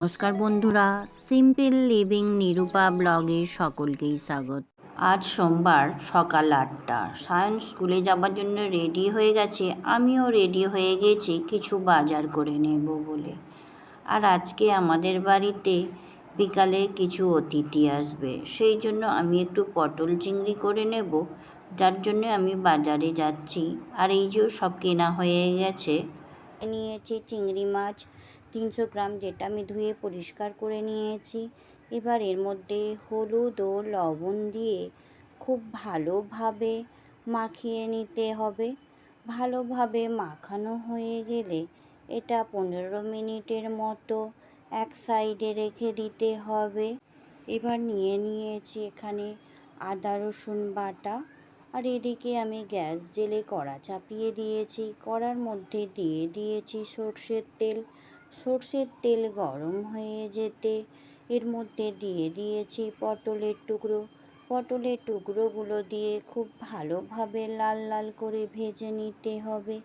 নমস্কার বন্ধুরা simple living Nirupa ব্লগে সকলকেই স্বাগত। আজ সোমবার সকাল আটটা। সায়ন স্কুলে যাবার জন্য রেডি হয়ে গেছে। আমিও রেডি হয়ে গেছি, কিছু বাজার করে নেব বলে। আর আজকে আমাদের বাড়িতে বিকালে কিছু অতিথি আসবে। সেই জন্য আমি একটু পটল চিংড়ি করে নেব, যার জন্য আমি বাজারে যাচ্ছি। আর এই যে সব কেনা হয়ে গেছে, নিয়েছি চিংড়ি মাছ। তিনশো গ্রাম যেটা আমি ধুয়ে পরিষ্কার করে নিয়েছি। এবার এর মধ্যে হলুদ ও লবণ দিয়ে খুব ভালোভাবে মাখিয়ে নিতে হবে। ভালোভাবে মাখানো হয়ে গেলে এটা পনেরো মিনিটের মতো এক সাইডে রেখে দিতে হবে। এবার নিয়ে নিয়েছি এখানে আদা, রসুন বাটা। আর এদিকে আমি গ্যাস জেলে কড়া চাপিয়ে দিয়েছি। কড়ার মধ্যে দিয়ে দিয়েছি সর্ষের তেল। সর্ষের তেল গরম হয়ে যেতে এর মধ্যে দিয়ে দিয়েছি পটলের টুকরো। পটলের টুকরোগুলো দিয়ে খুব ভালোভাবে লাল লাল করে ভেজে নিতে হবে।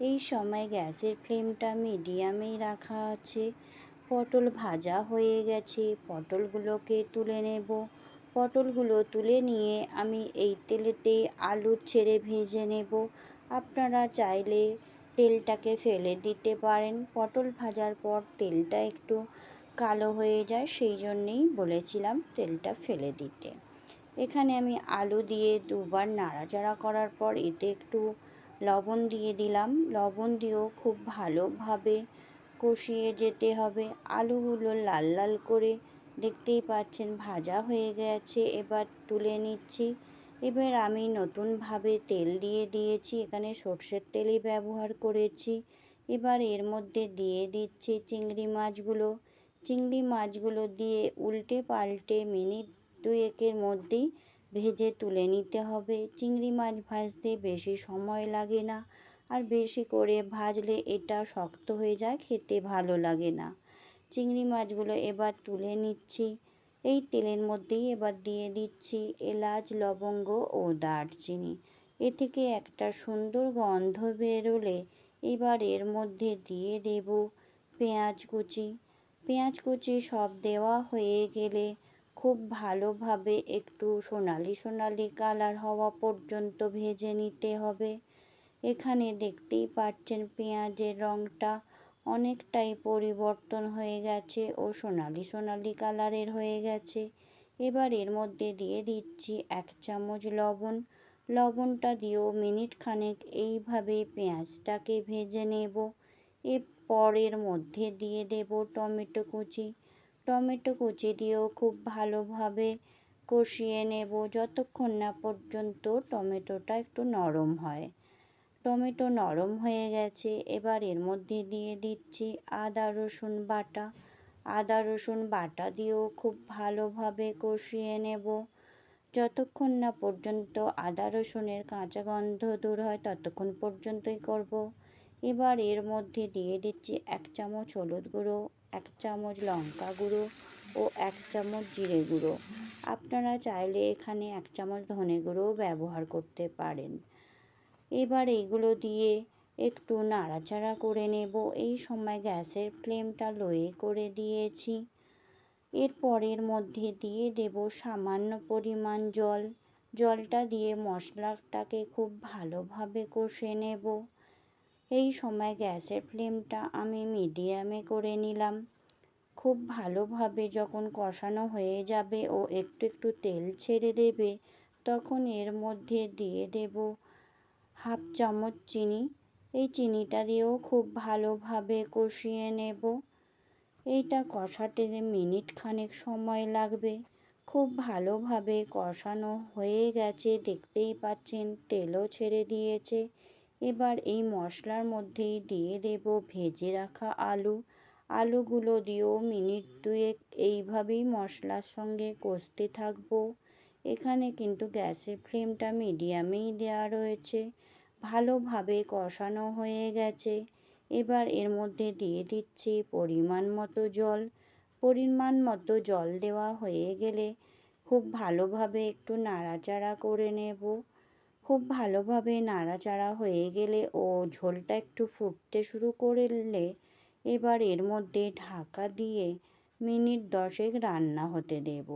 এই সময় গ্যাসের ফ্লেমটা মিডিয়ামেই রাখা আছে। পটল ভাজা হয়ে গেছে, পটলগুলোকে তুলে নেব। পটলগুলো তুলে নিয়ে আমি এই তেলেতে আলু ছেড়ে ভেজে নেব। আপনারা চাইলে তেলটাকে ফেলে দিতে পারেন। পটল ভাজার পর তেলটা একটু কালো হয়ে যায়, সেই জন্যেই বলেছিলাম তেলটা ফেলে দিতে। এখানে আমি আলু দিয়ে দুবার নাড়াচাড়া করার পর এতে একটু লবণ দিয়ে দিলাম। লবণ দিয়েও খুব ভালোভাবে কষিয়ে যেতে হবে। আলুগুলো লাল লাল করে দেখতেই পাচ্ছেন ভাজা হয়ে গেছে। এবার তুলে নিচ্ছি এবার আমি নতুনভাবে তেল দিয়ে দিয়েছি, এখানে সর্ষের তেলই ব্যবহার করেছি। এবার এর মধ্যে দিয়ে দিচ্ছি চিংড়ি মাছগুলো। চিংড়ি মাছগুলো দিয়ে উল্টে পাল্টে মিনিট দুয়েকের মধ্যেই ভেজে তুলে নিতে হবে। চিংড়ি মাছ ভাজতে বেশি সময় লাগে না, আর বেশি করে ভাজলে এটা শক্ত হয়ে যায়, খেতে ভালো লাগে না। চিংড়ি মাছগুলো এবার তুলে নিচ্ছি। এই তেলের মধ্যেই এবার দিয়ে দিচ্ছি এলাচ, লবঙ্গ ও দারচিনি। এ থেকে একটা সুন্দর গন্ধ বেরোলে এবার এর মধ্যে দিয়ে দেব পেঁয়াজ কুচি। পেঁয়াজ কুচি সব দেওয়া হয়ে গেলে খুব ভালোভাবে একটু সোনালি সোনালি কালার হওয়া পর্যন্ত ভেজে নিতে হবে। এখানে দেখতেই পাচ্ছেন পেঁয়াজের রঙটা অনেকটাই পরিবর্তন হয়ে গেছে ও সোনালি সোনালি কালারের হয়ে গেছে। এবার এর মধ্যে দিয়ে দিচ্ছি এক চামচ লবণ। লবণটা দিয়েও মিনিট খানেক এইভাবে পেঁয়াজটাকে ভেজে নেব। এরপর এর মধ্যে দিয়ে দেব টমেটো কুচি। টমেটো কুচি দিয়েও খুব ভালোভাবে কষিয়ে নেব। যতক্ষণ না পর্যন্ত টমেটোটা একটু নরম হয়। টমেটো নরম হয়ে গেছে। এবার এর মধ্যে দিয়ে দিচ্ছি আদা, রসুন বাটা। আদা, রসুন বাটা দিয়েও খুব ভালোভাবে কষিয়ে নেব। যতক্ষণ না পর্যন্ত আদা, রসুনের কাঁচা গন্ধ দূর হয়, ততক্ষণ পর্যন্তই করব। এবার এর মধ্যে দিয়ে দিচ্ছি এক চামচ হলুদ গুঁড়ো, এক চামচ লঙ্কা গুঁড়ো ও এক চামচ জিরে গুঁড়ো। আপনারা চাইলে এখানে এক চামচ ধনে গুঁড়োও ব্যবহার করতে পারেন। এবার এগুলো দিয়ে একটু নাড়াচাড়া করে নেব। এই সময় গ্যাসের ফ্লেমটা লোয়ে করে দিয়েছি। এরপরের মধ্যে দিয়ে দেব সামান্য পরিমাণ জল। জলটা দিয়ে মশলাটাকে খুব ভালোভাবে কষে নেব। এই সময় গ্যাসের ফ্লেমটা আমি মিডিয়ামে করে নিলাম। খুব ভালোভাবে যখন কষানো হয়ে যাবে ও একটু একটু তেল ছেড়ে দেবে, তখন এর মধ্যে দিয়ে দেব হাফ চামচ চিনি। এই চিনিটা দিয়েও খুব ভালোভাবে কষিয়ে নেব। এইটা কষাতে মিনিট খানেক সময় লাগবে। খুব ভালোভাবে কষানো হয়ে গেছে, দেখতেই পাচ্ছেন, তেলও ছেড়ে দিয়েছে। এবার এই মশলার মধ্যেই দিয়ে দেব ভেজে রাখা আলু। আলুগুলো দিয়েও মিনিট দুয়েক এইভাবেই মশলার সঙ্গে কষতে থাকব। এখানে কিন্তু গ্যাসের ফ্লেমটা মিডিয়ামেই দেওয়া রয়েছে। ভালোভাবে কষানো হয়ে গেছে। এবার এর মধ্যে দিয়ে দিচ্ছি পরিমাণ মতো জল। পরিমাণ মতো জল দেওয়া হয়ে গেলে খুব ভালোভাবে একটু নাড়াচাড়া করে নেব। খুব ভালোভাবে নাড়াচাড়া হয়ে গেলে ও ঝোলটা একটু ফুটতে শুরু করলে এবার এর মধ্যে ঢাকা দিয়ে মিনিট দশেক রান্না হতে দেব।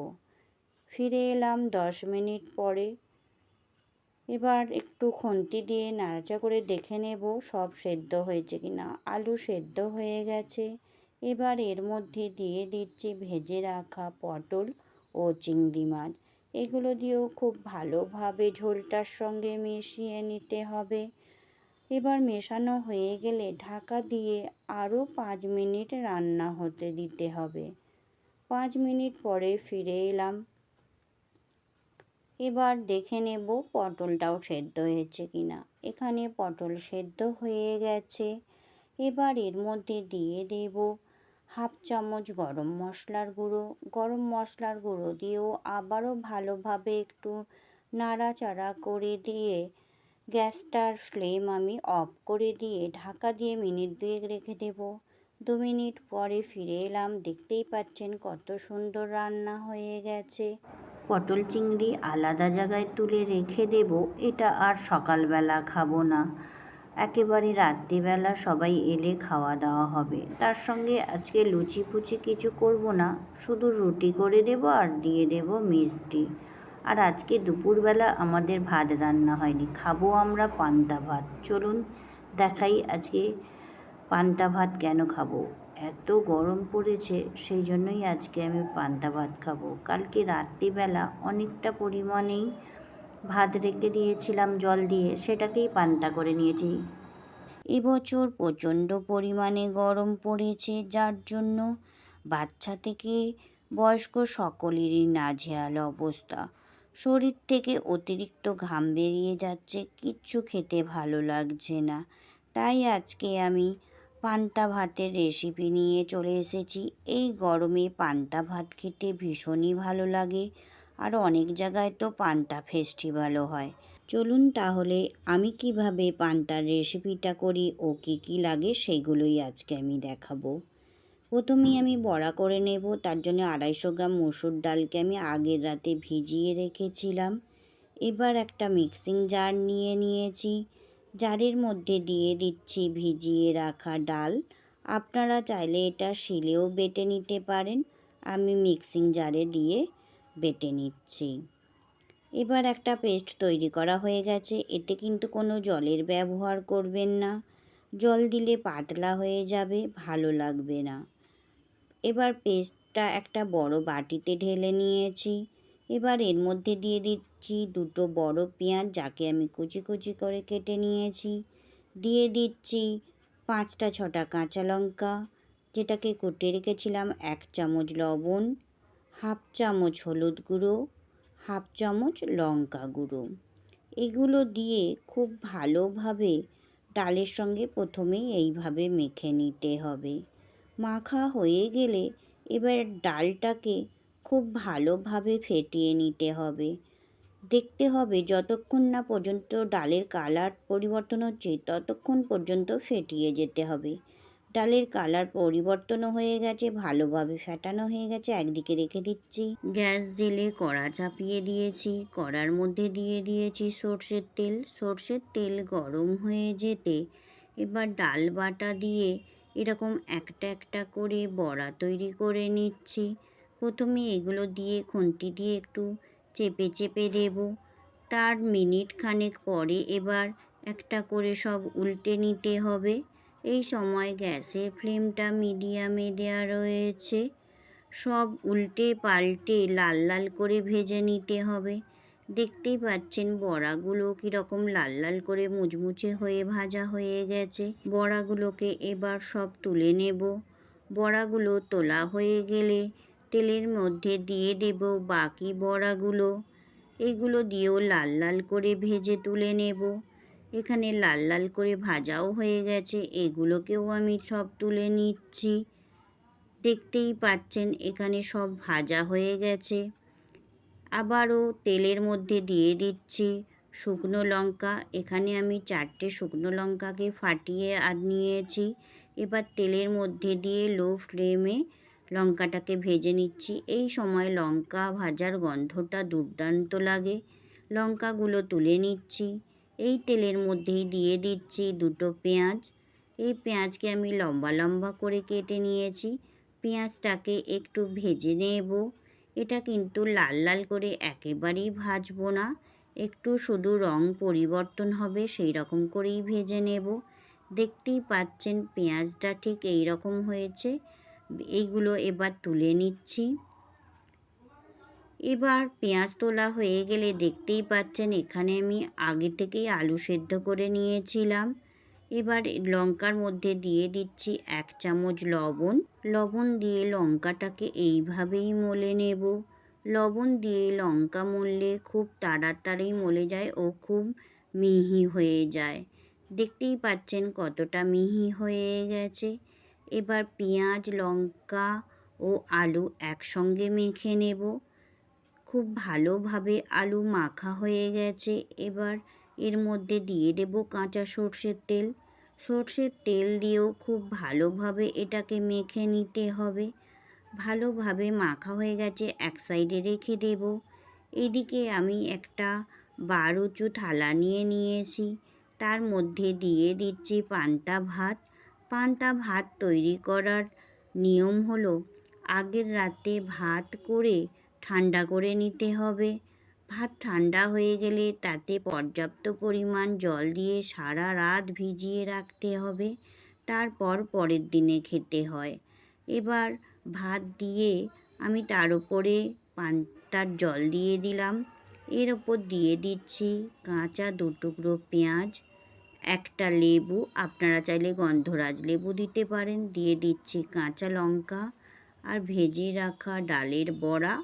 ফিরে এলাম দশ মিনিট পরে। এবার একটু খুন্তি দিয়ে নাড়াচা করে দেখে নেব সব সেদ্ধ হয়েছে কি না আলু সেদ্ধ হয়ে গেছে। এবার এর মধ্যে দিয়ে দিচ্ছি ভেজে রাখা পটল ও চিংড়ি মাছ। এগুলো দিয়েও খুব ভালোভাবে ঝোলটার সঙ্গে মিশিয়ে নিতে হবে। এবার মেশানো হয়ে গেলে ঢাকা দিয়ে আরও পাঁচ মিনিট রান্না হতে দিতে হবে। পাঁচ মিনিট পরে ফিরে এলাম। এবার দেখে নেব পটলটাও সেদ্ধ হয়েছে কি না এখানে পটল সেদ্ধ হয়ে গেছে। এবার এর মধ্যে দিয়ে দেব হাফ চামচ গরম মশলার গুঁড়ো। গরম মশলার গুঁড়ো দিয়েও আবারও ভালোভাবে একটু নাড়াচাড়া করে দিয়ে গ্যাসটার ফ্লেম আমি অফ করে দিয়ে ঢাকা দিয়ে মিনিট দুয়েক রেখে দেব। দু মিনিট পরে ফিরে এলাম। দেখতেই পাচ্ছেন কত সুন্দর রান্না হয়ে গেছে। পটল চিংড়ি আলাদা জায়গায় তুলে রেখে দেব, এটা আর সকালবেলা খাব না। একেবারে রাত্রিবেলা সবাই এলে খাওয়া দাওয়া হবে। তার সঙ্গে আজকে লুচি ফুচি কিছু করব না, শুধু রুটি করে দেব আর দিয়ে দেব মিষ্টি। আর আজকে দুপুরবেলা আমাদের ভাত রান্না হয়নি, খাব আমরা পান্তা ভাত। চলুন দেখাই আজকে পান্তা ভাত কেন খাব। এত গরম পড়েছে, সেই জন্যই আজকে আমি পান্তা ভাত খাব। কালকে রাত্রিবেলা অনেকটা পরিমাণেই ভাত রেখে দিয়েছিলাম জল দিয়ে, সেটাকেই পান্তা করে নিয়েছি। এবছর প্রচণ্ড পরিমাণে গরম পড়েছে, যার জন্য বাচ্চা থেকে বয়স্ক সকলেরই নাজেহাল অবস্থা। শরীর থেকে অতিরিক্ত ঘাম বেরিয়ে যাচ্ছে, কিচ্ছু খেতে ভালো লাগছে না। তাই আজকে আমি পান্তা ভাতের রেসিপি নিয়ে চলে এসেছি। এই গরমে পান্তা ভাত খেতে ভীষণই ভালো লাগে আর অনেক জায়গায় তো পান্তা ফেস্টিভ্যালও হয়। চলুন তাহলে আমি কীভাবে পান্তার রেসিপিটা করি ও কী কী লাগে সেগুলোই আজকে আমি দেখাবো। প্রথমেই আমি বড়া করে নেব, তার জন্য আড়াইশো গ্রাম মসুর ডালকে আমি আগের রাতে ভিজিয়ে রেখেছিলাম। এবার একটা মিক্সিং জার নিয়ে নিয়েছি। জারের মধ্যে দিয়ে দিচ্ছি ভিজিয়ে রাখা ডাল। আপনারা চাইলে এটা শিলেও বেটে নিতে পারেন। আমি মিক্সিং জারে দিয়ে বেটে নিচ্ছি। এবার একটা পেস্ট তৈরি করা হয়ে গেছে। এতে কিন্তু কোনো জলের ব্যবহার করবেন না। জল দিলে পাতলা হয়ে যাবে, ভালো লাগবে না। এবার পেস্টটা একটা বড় বাটিতে ঢেলে নিয়েছি। এবার এর মধ্যে দিয়ে দিচ্ছি দুটো বড় পেঁয়াজ, যাকে আমি কুচি কুচি করে কেটে নিয়েছি। দিয়ে দিচ্ছি পাঁচটা ছটা কাঁচা লঙ্কা, যেটাকে কুটে রেখেছিলাম এক চামচ লবণ, হাফ চামচ হলুদ গুঁড়ো, হাফ চামচ লঙ্কা গুঁড়ো। এগুলো দিয়ে খুব ভালোভাবে ডালের সঙ্গে প্রথমেই এইভাবে মেখে নিতে হবে। মাখা হয়ে গেলে এবার ডালটাকে খুব ভালোভাবে ফেটিয়ে নিতে হবে। দেখতে হবে যতক্ষণ না পর্যন্ত ডালের কালার পরিবর্তন হচ্ছে, ততক্ষণ পর্যন্ত ফেটিয়ে যেতে হবে। ডালের কালার পরিবর্তনও হয়ে গেছে, ভালোভাবে ফেটানো হয়ে গেছে। একদিকে রেখে দিচ্ছি। গ্যাস জেলে কড়া চাপিয়ে দিয়েছি, কড়ার মধ্যে দিয়ে দিয়েছি সর্ষের তেল। সর্ষের তেল গরম হয়ে যেতে এবার ডাল বাটা দিয়ে এরকম একটা একটা করে বড়া তৈরি করে নিচ্ছি। প্রথমে এগুলো দিয়ে খুন্তি দিয়ে একটু চেপে চেপে দেব। তার মিনিট খানেক পরে এবার একটা করে সব উল্টে নিতে হবে। এই সময় গ্যাসের ফ্লেমটা মিডিয়ামে দেওয়া রয়েছে। সব উল্টে পাল্টে লাল লাল করে ভেজে নিতে হবে। দেখতেই পাচ্ছেন বড়াগুলো কীরকম লাল লাল করে মুচমুচে হয়ে ভাজা হয়ে গেছে। বড়াগুলোকে এবার সব তুলে নেব। বড়াগুলো তোলা হয়ে গেলে তেলের মধ্যে দিয়ে দেব বাকি বড়াগুলো। এগুলো দিয়েও লাল লাল করে ভেজে তুলে নেব। এখানে লাল লাল করে ভাজাও হয়ে গেছে। এগুলোকেও আমি সব তুলে নিচ্ছি। দেখতেই পাচ্ছেন, এখানে সব ভাজা হয়ে গেছে। আবারও তেলের মধ্যে দিয়ে দিচ্ছি শুকনো লঙ্কা। এখানে আমি চারটে শুকনো লঙ্কাকে ফাটিয়ে আর নিয়েছি। এবার তেলের মধ্যে দিয়ে লো ফ্লেমে লঙ্কাটাকে ভেজে নিচ্ছি। এই সময় লঙ্কা ভাজার গন্ধটা দুর্দান্ত লাগে। লঙ্কাগুলো তুলে নিচ্ছি। এই তেলের মধ্যেই দিয়ে দিচ্ছি দুটো পেঁয়াজ। এই পেঁয়াজকে আমি লম্বা লম্বা করে কেটে নিয়েছি। পেঁয়াজটাকে একটু ভেজে নেব। এটা কিন্তু লাল লাল করে একেবারেই ভাজবো না। একটু শুধু রং পরিবর্তন হবে, সেই রকম করেই ভেজে নেব। দেখতেই পাচ্ছেন পেঁয়াজটা ঠিক এই রকম হয়েছে। এইগুলো এবার তুলে নিচ্ছি। এবার পেঁয়াজ তোলা হয়ে গেলে দেখতেই পাচ্ছেন এখানে আমি আগে থেকেই আলু সেদ্ধ করে নিয়েছিলাম। এবার লঙ্কার মধ্যে দিয়ে দিচ্ছি এক চামচ লবণ। লবণ দিয়ে লঙ্কাটাকে এইভাবেই মলে নেব। লবণ দিয়ে লঙ্কা মললে খুব তাড়াতাড়ি মলে যায় ও খুব মিহি হয়ে যায়। দেখতেই পাচ্ছেন কতটা মিহি হয়ে গেছে। এবার পেঁয়াজ, লঙ্কা ও আলু একসঙ্গে মেখে নেব। খুব ভালোভাবে আলু মাখা হয়ে গেছে। এবার এর মধ্যে দিয়ে দেব কাঁচা সর্ষের তেল। সর্ষের তেল দিয়েও খুব ভালোভাবে এটাকে মেখে নিতে হবে। ভালোভাবে মাখা হয়ে গেছে, এক সাইডে রেখে দেব। এদিকে আমি একটা বারুচু থালা নিয়ে নিয়েছি। তার মধ্যে দিয়ে দিচ্ছি পান্তা ভাত। পান্তা ভাত তৈরি করার নিয়ম হলো, আগের রাতে ভাত করে ঠান্ডা করে নিতে হবে। ভাত ঠান্ডা হয়ে গেলে তাতে পর্যাপ্ত পরিমাণ জল দিয়ে সারা রাত ভিজিয়ে রাখতে হবে। তারপর পরের দিনে খেতে হয়। এবার ভাত দিয়ে আমি তার উপরে পান্তার জল দিয়ে দিলাম। এর ওপর দিয়ে দিচ্ছি কাঁচা দু টুকরো পেঁয়াজ। একটা লেবু, আপনারা চাইলে গন্ধরাজ লেবু দিতে পারেন। দিয়ে দিচ্ছি কাঁচা লঙ্কা আর ভেজে রাখা ডালের বড়া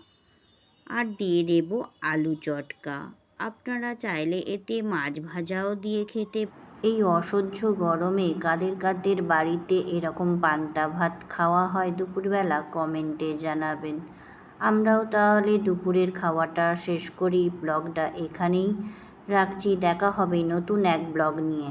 আর দিয়ে দেব আলু চটকা। আপনারা চাইলে এতে মাছ ভাজাও দিয়ে খেতে এই অসহ্য গরমে কাদের কাদের বাড়িতে এরকম পান্তা ভাত খাওয়া হয় দুপুরবেলা কমেন্টে জানাবেন। আমরাও তাহলে দুপুরের খাওয়াটা শেষ করি। ব্লগটা এখানেই। রাখছি দেখা হবে নতুন এক ব্লগ নিয়ে।